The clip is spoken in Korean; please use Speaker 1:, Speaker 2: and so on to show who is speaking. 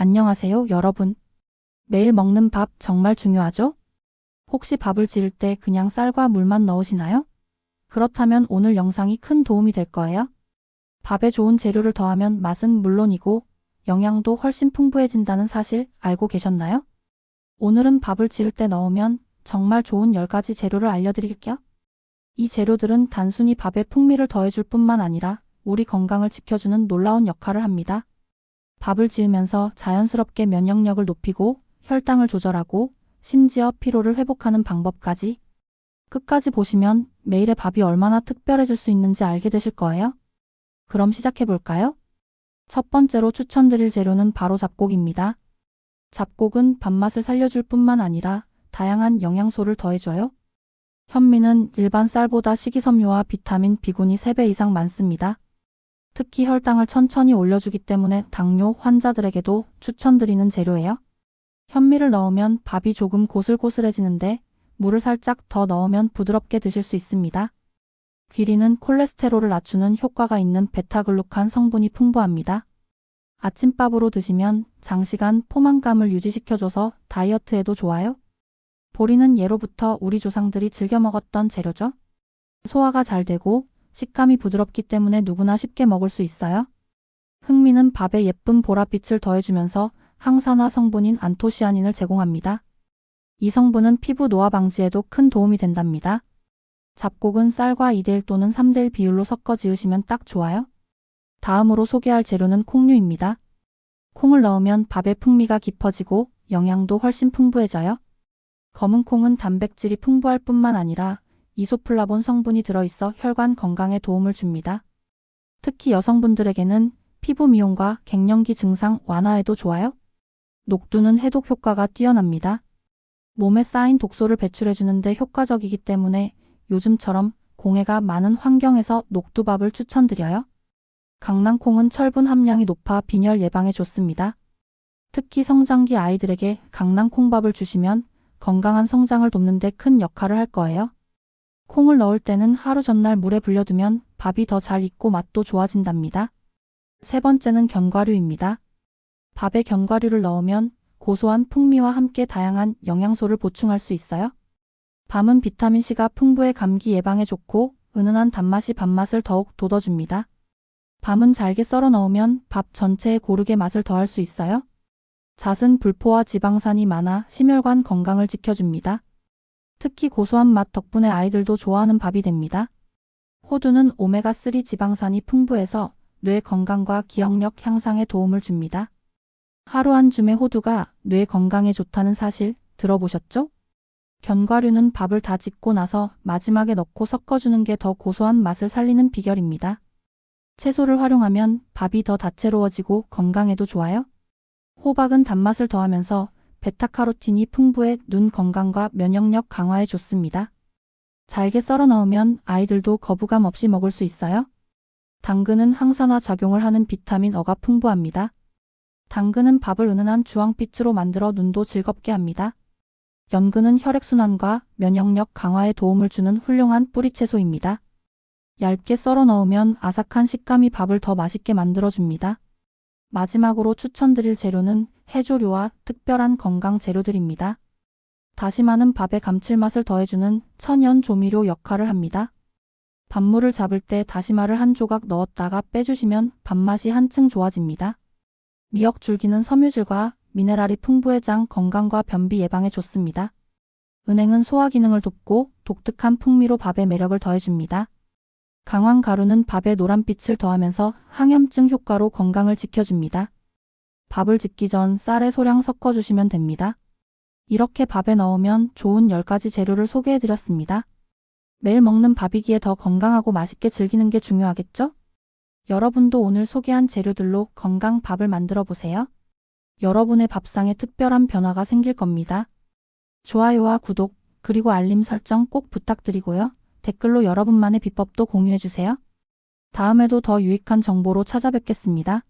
Speaker 1: 안녕하세요, 여러분. 매일 먹는 밥 정말 중요하죠? 혹시 밥을 지을 때 그냥 쌀과 물만 넣으시나요? 그렇다면 오늘 영상이 큰 도움이 될 거예요. 밥에 좋은 재료를 더하면 맛은 물론이고 영양도 훨씬 풍부해진다는 사실 알고 계셨나요? 오늘은 밥을 지을 때 넣으면 정말 좋은 10가지 재료를 알려드릴게요. 이 재료들은 단순히 밥에 풍미를 더해줄 뿐만 아니라 우리 건강을 지켜주는 놀라운 역할을 합니다. 밥을 지으면서 자연스럽게 면역력을 높이고 혈당을 조절하고 심지어 피로를 회복하는 방법까지 끝까지 보시면 매일의 밥이 얼마나 특별해질 수 있는지 알게 되실 거예요. 그럼 시작해 볼까요? 첫 번째로 추천드릴 재료는 바로 잡곡입니다. 잡곡은 밥맛을 살려줄 뿐만 아니라 다양한 영양소를 더해줘요. 현미는 일반 쌀보다 식이섬유와 비타민 B군이 3배 이상 많습니다. 특히 혈당을 천천히 올려주기 때문에 당뇨 환자들에게도 추천드리는 재료예요. 현미를 넣으면 밥이 조금 고슬고슬해지는데 물을 살짝 더 넣으면 부드럽게 드실 수 있습니다. 귀리는 콜레스테롤을 낮추는 효과가 있는 베타글루칸 성분이 풍부합니다. 아침밥으로 드시면 장시간 포만감을 유지시켜줘서 다이어트에도 좋아요. 보리는 예로부터 우리 조상들이 즐겨 먹었던 재료죠. 소화가 잘 되고 식감이 부드럽기 때문에 누구나 쉽게 먹을 수 있어요. 흑미는 밥에 예쁜 보랏빛을 더해주면서 항산화 성분인 안토시아닌을 제공합니다. 이 성분은 피부 노화 방지에도 큰 도움이 된답니다. 잡곡은 쌀과 2대1 또는 3대1 비율로 섞어 지으시면 딱 좋아요. 다음으로 소개할 재료는 콩류입니다. 콩을 넣으면 밥의 풍미가 깊어지고 영양도 훨씬 풍부해져요. 검은 콩은 단백질이 풍부할 뿐만 아니라 이소플라본 성분이 들어있어 혈관 건강에 도움을 줍니다. 특히 여성분들에게는 피부 미용과 갱년기 증상 완화에도 좋아요. 녹두는 해독 효과가 뛰어납니다. 몸에 쌓인 독소를 배출해주는데 효과적이기 때문에 요즘처럼 공해가 많은 환경에서 녹두밥을 추천드려요. 강낭콩은 철분 함량이 높아 빈혈 예방에 좋습니다. 특히 성장기 아이들에게 강낭콩밥을 주시면 건강한 성장을 돕는 데 큰 역할을 할 거예요. 콩을 넣을 때는 하루 전날 물에 불려두면 밥이 더 잘 익고 맛도 좋아진답니다. 세 번째는 견과류입니다. 밥에 견과류를 넣으면 고소한 풍미와 함께 다양한 영양소를 보충할 수 있어요. 밤은 비타민C가 풍부해 감기 예방에 좋고 은은한 단맛이 밥맛을 더욱 돋워줍니다. 밤은 잘게 썰어 넣으면 밥 전체에 고르게 맛을 더할 수 있어요. 잣은 불포와 지방산이 많아 심혈관 건강을 지켜줍니다. 특히 고소한 맛 덕분에 아이들도 좋아하는 밥이 됩니다. 호두는 오메가3 지방산이 풍부해서 뇌 건강과 기억력 향상에 도움을 줍니다. 하루 한 줌의 호두가 뇌 건강에 좋다는 사실 들어보셨죠? 견과류는 밥을 다 짓고 나서 마지막에 넣고 섞어주는 게 더 고소한 맛을 살리는 비결입니다. 채소를 활용하면 밥이 더 다채로워지고 건강에도 좋아요. 호박은 단맛을 더하면서 베타카로틴이 풍부해 눈 건강과 면역력 강화에 좋습니다. 잘게 썰어 넣으면 아이들도 거부감 없이 먹을 수 있어요. 당근은 항산화 작용을 하는 비타민 어가 풍부합니다. 당근은 밥을 은은한 주황빛으로 만들어 눈도 즐겁게 합니다. 연근은 혈액순환과 면역력 강화에 도움을 주는 훌륭한 뿌리채소입니다. 얇게 썰어 넣으면 아삭한 식감이 밥을 더 맛있게 만들어줍니다. 마지막으로 추천드릴 재료는 해조류와 특별한 건강 재료들입니다. 다시마는 밥의 감칠맛을 더해주는 천연 조미료 역할을 합니다. 밥물을 잡을 때 다시마를 한 조각 넣었다가 빼주시면 밥맛이 한층 좋아집니다. 미역 줄기는 섬유질과 미네랄이 풍부해 장 건강과 변비 예방에 좋습니다. 은행은 소화 기능을 돕고 독특한 풍미로 밥의 매력을 더해줍니다. 강황 가루는 밥에 노란빛을 더하면서 항염증 효과로 건강을 지켜줍니다. 밥을 짓기 전 쌀에 소량 섞어주시면 됩니다. 이렇게 밥에 넣으면 좋은 10가지 재료를 소개해드렸습니다. 매일 먹는 밥이기에 더 건강하고 맛있게 즐기는 게 중요하겠죠? 여러분도 오늘 소개한 재료들로 건강 밥을 만들어 보세요. 여러분의 밥상에 특별한 변화가 생길 겁니다. 좋아요와 구독, 그리고 알림 설정 꼭 부탁드리고요. 댓글로 여러분만의 비법도 공유해주세요. 다음에도 더 유익한 정보로 찾아뵙겠습니다.